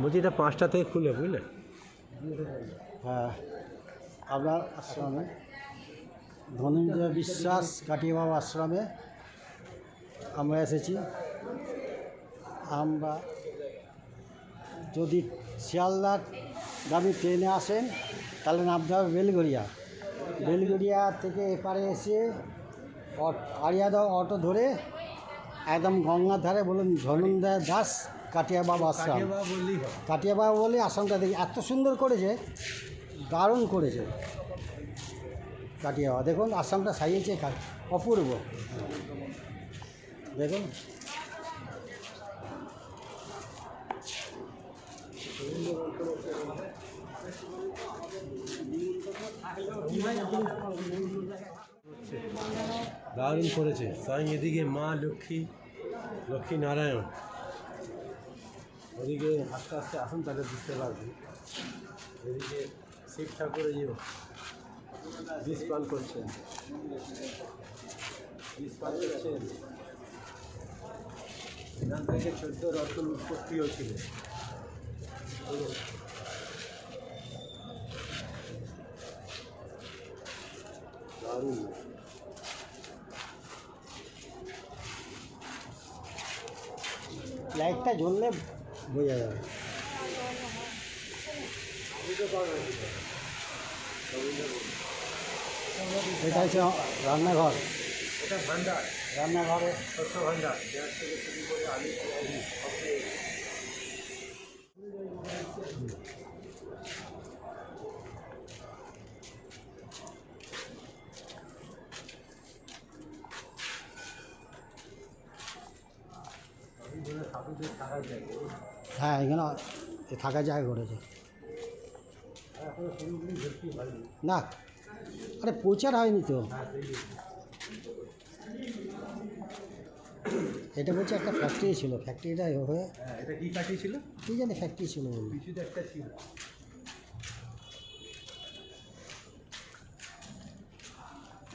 বলছি এটা পাঁচটা থেকে খুলে, বুঝলে? হ্যাঁ আপনার আশ্রমে ধনঞ্জয় বিশ্বাস কাটিয়ে বাবা আশ্রমে আমরা এসেছি। আমরা যদি শিয়ালদার দামি ট্রেনে আসেন, তাহলে নামতে হবে বেলগড়িয়া। বেলগড়িয়া থেকে এপারে এসে আরিয়াদা অটো ধরে একদম গঙ্গার ধারে বলুন ধনঞ্জয় দাস কাটিয়া বাবা আশ্রম। বললেই হয় কাটিয়া বাবা বলে আসামটা দেখি। এত সুন্দর করেছে দারুণ করেছে। কাটিয়া বাবা দেখুন আসামটা সাজিয়েছে অপূর্ব। দেখুন। দারুণ করেছে। স্বয়ং এদিকে মা লক্ষ্মী লক্ষ্মী নারায়ণ। ওদিকে আস্তে আস্তে আসুন, তাহলে বুঝতে পারবে এদিকে শিব ঠাকুর এই বিষ পান করছেন। করছেন। এখান থেকে চোদ্দ রত্ন উৎপত্তি হয়েছিল লাইটটা জ্বললে বোঝা যাবে এটা হচ্ছে রান্নাঘর এটা ভান্ডার রান্নাঘরে শস্য ভান্ডার গ্যাস থেকে শুরু করে আলু পেঁয়াজ সব পেয়ে গেছে। সাধুদের থাকার জায়গা হ্যাঁ এখানে এ থাকার জায়গা করেছে। না আরে প্রচার হয়নি তো। এটা বলছে একটা ফ্যাক্টরি ছিল ফ্যাক্টরিটা হয়ে হ্যাঁ এটা কি ছিল? কী জানি ফ্যাক্টরি ছিল একটা ছিল।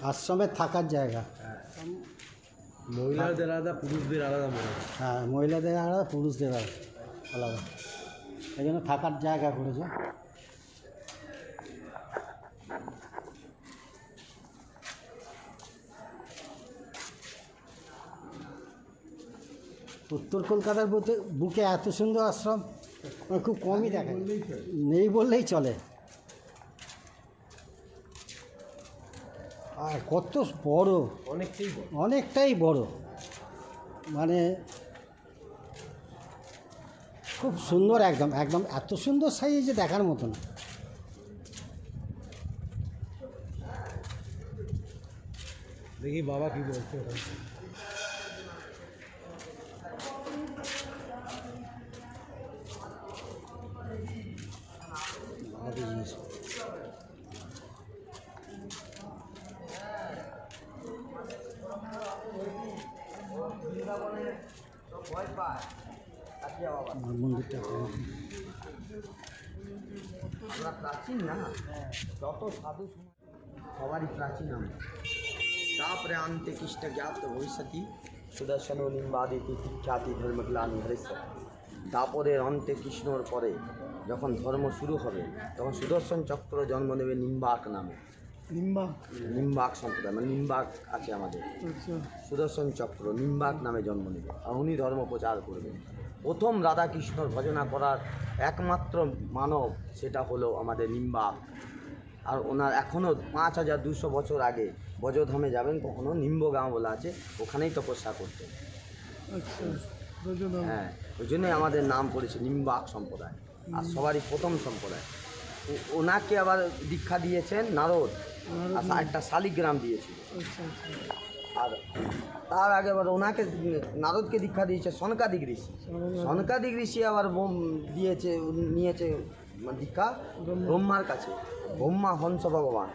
আশ্রমের থাকার জায়গা। মহিলাদের আলাদা পুরুষদের আলাদা হ্যাঁ মহিলাদের আলাদা পুরুষদের আলাদা। আলাদা। এই জন্য থাকার জায়গা করেছে। উত্তর কলকাতার বুকে বুকে এত সুন্দর আশ্রম খুব কমই দেখা। নেই বললেই চলে। আর কত বড়। অনেকটাই বড়। অনেকটাই বড়। মানে খুব সুন্দর একদম একদম এত সুন্দর সাইজ যে দেখার মতন দেখি বাবা কি বলছে ওখান থেকে। মন্দিরটা আমরা প্রাচীন না, যত সাধু সবারই প্রাচীন আমরা। তাপরে আনতে কৃষ্ণ জ্ঞাত ভবিষ্যতি সুদর্শন লিম্বাদিতি খ্যাতি ধর্মগ্লানি হরিষ্য দাপরের অন্তে কৃষ্ণর পরে যখন ধর্ম শুরু হবে, তখন সুদর্শন চক্র জন্ম নেবে নিম্বাক নামে। নিম্বাক সম্প্রদায় মানে নিম্বাক আছে আমাদের। সুদর্শন চক্র নিম্বাক নামে জন্ম নেবে আর উনি ধর্ম প্রচার করবেন। প্রথম রাধাকৃষ্ণর ভজনা করার একমাত্র মানব সেটা হলো আমাদের নিম্বাক আর ওনার এখনও পাঁচ হাজার দুশো বছর আগে বজধামে যাবেন কখনো নিম্বগাঁও বলা আছে ওখানেই তপস্যা করতেন। হ্যাঁ ওই জন্যই আমাদের নাম পড়েছে নিম্বাক সম্প্রদায়। আর সবারই প্রথম সম্প্রদায়। ওনাকে আবার দীক্ষা দিয়েছেন নারদ। আর একটা শালিগ্রাম দিয়েছিল। আর তার আগে আবার ওনাকে নারদকে দীক্ষা দিয়েছে সনকাদিক ঋষি। সনকাদিক ঋষি আবার বোম- দিয়েছে নিয়েছে দীক্ষা ব্রহ্মার কাছে। ব্রহ্মা হংস ভগবান।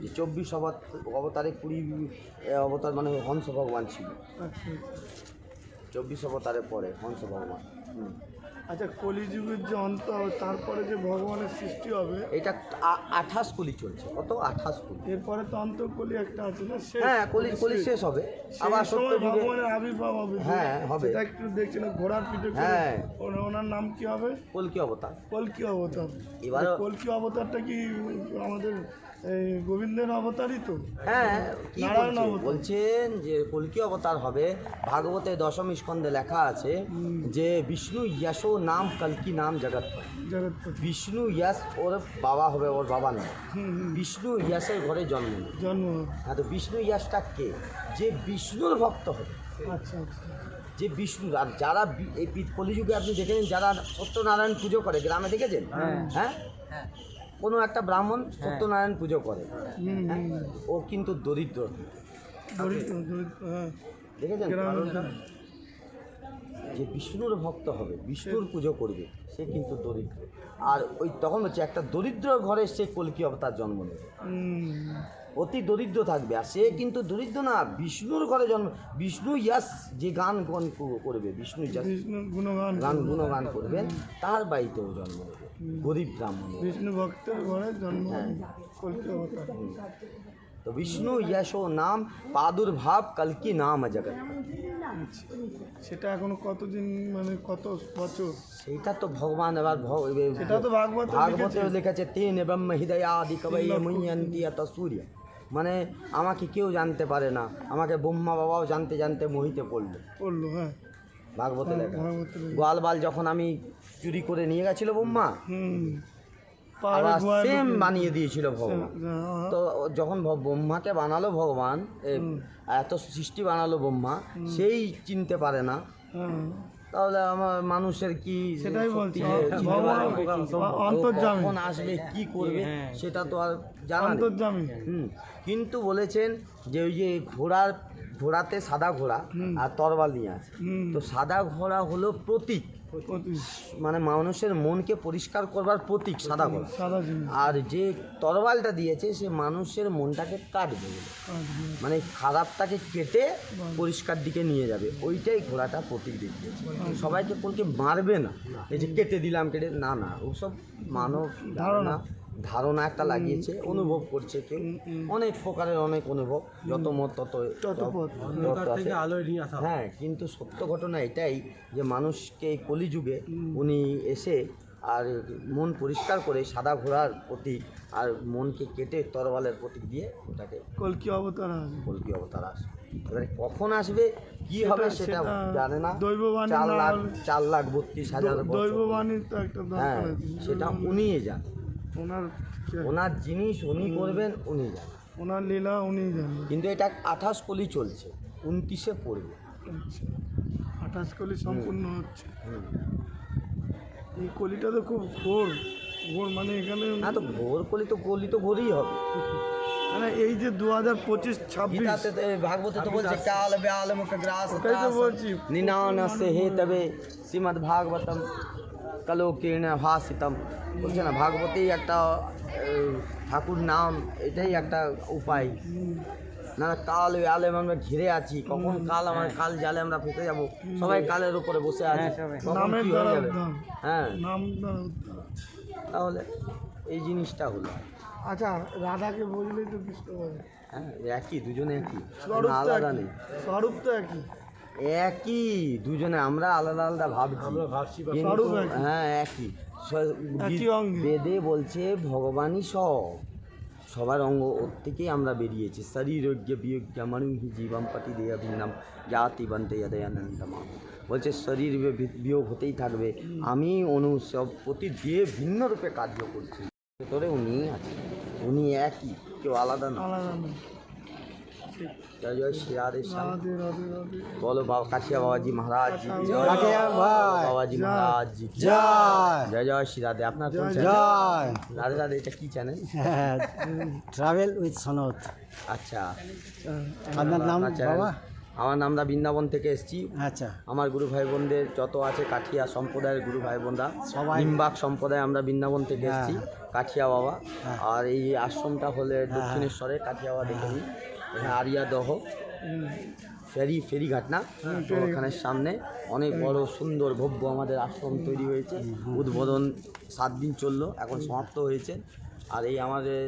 যে চব্বিশ অবত অবতারে কুড়ি অবতার মানে হংস ভগবান ছিল। চব্বিশ অবতারের পরে হংস ভগবান আচ্ছা কলিযুগের যে অন্ত তারপরে যে ভগবানের সৃষ্টি হবে। এটা আঠাশ কলি চলছে কত? আঠাশ কলি। এরপরে তো অন্তকলি একটা আছে না হ্যাঁ কলি কলি শেষ। হবে। আবার সত্য ভগবানের আবির্ভাব হবে। হ্যাঁ, হবে। সেটা একটু দেখছিলাম ঘোড়ার পিঠে হ্যাঁ। ওনার নাম কি হবে? কলকি অবতার। কলকি অবতার। এবারও- কলকি অবতারটা কি আমাদের গোবিন্দের অবতারই তো? হ্যাঁ নারায়ণ বলছেন যে কলকি অবতার হবে ভাগবতে দশম স্কন্ধে লেখা আছে যে বিষ্ণু ইয়াসো নাম কলকি নাম জগৎ জগৎপতি বিষ্ণু ইয়াস ওর বাবা হবে ওর বাবা হুম বিষ্ণু ইয়াসের ঘরে জন্ম জন্ম হ্যাঁ তো বিষ্ণু ইয়াসটা কে? যে বিষ্ণুর ভক্ত হবে। আচ্ছা আচ্ছা। যে বিষ্ণু আর যারা এই কলিযুগে আপনি দেখেছেন যারা সত্যনারায়ণ পুজো করে গ্রামে দেখেছেন? হ্যাঁ। কোনো একটা ব্রাহ্মণ সত্যনারায়ণ পুজো করে। হ্যাঁ? ও কিন্তু দরিদ্র। দরিদ্র হ্যাঁ। দেখেছেন? যে বিষ্ণুর ভক্ত হবে বিষ্ণুর পুজো করবে সে কিন্তু দরিদ্র। আর ওই তখন হচ্ছে একটা দরিদ্র ঘরে সে কলকি অবতার জন্ম নেবে। অতি দরিদ্র থাকবে আর সে কিন্তু দরিদ্র না বিষ্ণুর ঘরে জন্ম বিষ্ণু ইয়াস যে গান গান করবে বিষ্ণু ইয়াস গুণগান গান গুণগান করবেন তার বাড়িতেও জন্ম নেবে গরিব ব্রাহ্মণ। বিষ্ণু ভক্তের ঘরে জন্ম হ্যাঁ। কলকি অবতার তো বিষ্ণু যশো নাম প্রাদুর্ভাব কলকি নাম জগৎ সেটা এখনও কতদিন মানে কত বছর? সেইটা তো ভগবান এবার ভ- সেটা তো ভাগবত ভাগবতে লেখেছে তেন ব্রহ্ম হৃদয়াদি কবৈ মুহ্যন্তি এত সূর্য। মানে আমাকে কেউ জানতে পারে না। আমাকে ব্রহ্মা বাবাও জানতে জানতে মোহিতে পড়ল। পড়ল হ্যাঁ। ভাগবতে লেখা গোয়ালবাল যখন আমি চুরি করে নিয়ে গেছিল ব্রহ্মা হুম। আবার সেম বানিয়ে দিয়েছিল ভগবান। হ্যাঁ, তো যখন ব্রহ্মাকে বানালো ভগবান এত সৃষ্টি বানালো ব্রহ্মা সেই চিনতে পারে না। হ্যাঁ। তাহলে আমার মানুষের কি সেটাই বলছি। কখন আসবে কি করবে সেটা তো আর জানা হুম। কিন্তু বলেছেন যে ওই যে ঘোড়ার ঘোড়াতে সাদা ঘোড়া আর তরবাল নিয়ে আছে। তো সাদা ঘোড়া হলো প্রতীক। প্রতি মানে মানুষের মনকে পরিষ্কার করবার প্রতীক সাদা গোলাপ আর যে তরবালটা দিয়েছে সে মানুষের মনটাকে কাটবে। মানে খারাপটাকে কেটে পরিষ্কার দিকে নিয়ে যাবে। ওইটাই ঘোড়াটা প্রতীক দেখিয়েছে সবাইকে কোনকে মারবে না। এই যে কেটে দিলাম কেটে না না ওসব মানব ধারণা। ধারণা একটা লাগিয়েছে অনুভব করছে কেউ। অনেক প্রকারের অনেক অনুভব যত মত তত আসা। হ্যাঁ কিন্তু সত্য ঘটনা এটাই যে মানুষকে এই কলিযুগে উনি এসে আর মন পরিষ্কার করে সাদা ঘোড়ার প্রতীক আর মনকে কেটে তরবালের প্রতীক দিয়ে ওটাকে কলকি অবতার কলকি অবতার আসবে। এবারে কখন আসবে কি হবে সেটা জানে না। দৈববাণী চার লাখ চার লাখ বত্রিশ হাজার বছর। তো একটা হ্যাঁ সেটা উনিই যান ওনার ওনার জিনিস উনি করবেন উনি যান ওনার লীলা উনি জানেন কিন্তু এটা আঠাশ কলি চলছে উনত্রিশে পড়বে। আঠাশ কলি সম্পূর্ণ হচ্ছে। এই কলিটা তো খুব ঘোর ঘোর মানে এখানে না তো ভোর কলি তো কলি তো ভোরই হবে। মানে এই যে দু হাজার পঁচিশ ছাব্বিশ। ভাগবতে তো বলছে কাল ব্যাল মুখ গ্রাস ওটাই তো বলছি। নিনান সে হে তবে শ্রীমদ ভাগবতম। কলো কীর্ণ ভাসিতম। বলছে না ভাগবতেই একটা ঠাকুর নাম এটাই একটা উপায়। না কাল ব্যালে আমরা ঘিরে আছি কখন কাল আমার কাল জালে আমরা ফেসে যাব। সবাই কালের উপরে বসে আছি। হয়ে। হ্যাঁ। তাহলে এই জিনিসটা হলো। আচ্ছা রাধাকে বুঝলেই তো কৃষ্ণ বলে। হ্যাঁ একই দুজনে একই। আলাদা নেই। স্বরূপ তো একই। একই দুজনে আমরা আলাদা আলাদা ভাবছি। আমরা ভাবছি বা কিন্তু- স্বরূপ একই। হ্যাঁ একই। স- একই অঙ্গে। বেদে বলছে ভগবানই সব। সবার অঙ্গ ওর থেকেই আমরা বেরিয়েছি। শরীরজ্ঞ বিয়োগ্য মনুহি জীবম পতি দেয় ভিন্নম জাতি বন্তে যদয়ানন্দম বলছে শরীর বি- বিয়োগ হতেই থাকবে। আমি অনু সব প্রতি দিয়ে ভিন্ন রূপে কার্য করছি। ভেতরে উনি আছে উনি একই কেউ আলাদা না আলাদা না জয় জয় শ্রী রাধে বলো বাবা কাঠিয়া বাবাজি মহারাজ জয়। বাবাজি জয়। মহারাজ জয়। জয় জয় শ্রী রাধে। আপনার জয়। রাধে রাধে এটা কি চ্যানেল ট্রাভেল উইথ সনত আচ্ছা। আপনার নাম বাবা? আমার নামটা বৃন্দাবন থেকে এসেছি। আচ্ছা। আমার গুরু ভাই বোনদের যত আছে কাঠিয়া সম্প্রদায়ের গুরু ভাই বোনরা সবাই- নিম্বাক সম্প্রদায় আমরা বৃন্দাবন থেকে হ্যাঁ। এসেছি কাঠিয়া বাবা। হ্যাঁ। আর এই আশ্রমটা হলে দক্ষিণেশ্বরে কাঠিয়া বাবা দেখে নিই এখানে আরিয়া দহ ফেরি ফেরিঘাট না তো ওখানের সামনে অনেক বড় সুন্দর ভব্য আমাদের আশ্রম তৈরি হয়েছে। উদ্বোধন সাত দিন চলল এখন সমাপ্ত হয়েছে। আর এই আমাদের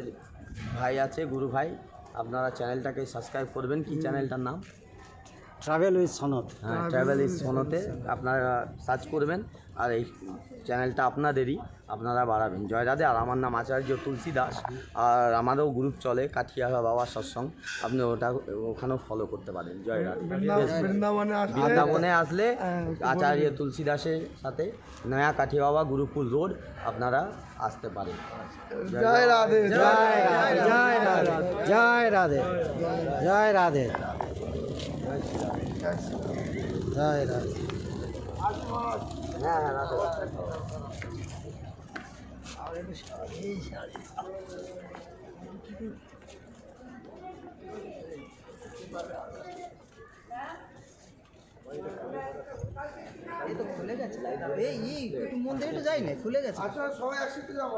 ভাই আছে গুরু ভাই আপনারা চ্যানেলটাকে সাবস্ক্রাইব করবেন। কি চ্যানেলটার নাম? ট্রাভেল উইথ সনদ হ্যাঁ ট্রাভেল ইজ সোনোতে আপনারা সার্চ করবেন। আর এই চ্যানেলটা আপনাদেরই আপনারা বাড়াবেন। জয় রাধে আর আমার নাম আচার্য তুলসী দাস। আর আমারও গ্রুপ চলে কাঠিয়া বাবা সৎসঙ্গ আপনি ওটা ওখানেও ফলো করতে পারেন জয় রাধে বৃন্দা- বৃন্দাবনে আসলে হ্যাঁ, আচার্য তুলসী দাসের সাথে নয়া কাঠি বাবা গুরুকুল রোড আপনারা আসতে পারেন। জয় রাধে জয় রাধে জয় রাধে জয় রাধে জয় রাধে জয় রাধে হ্যাঁ হ্যাঁ এই তো খুলে গেছে এই একটু মন্দিরে তো যাই না খুলে গেছে আচ্ছা সবাই একসাথে যাব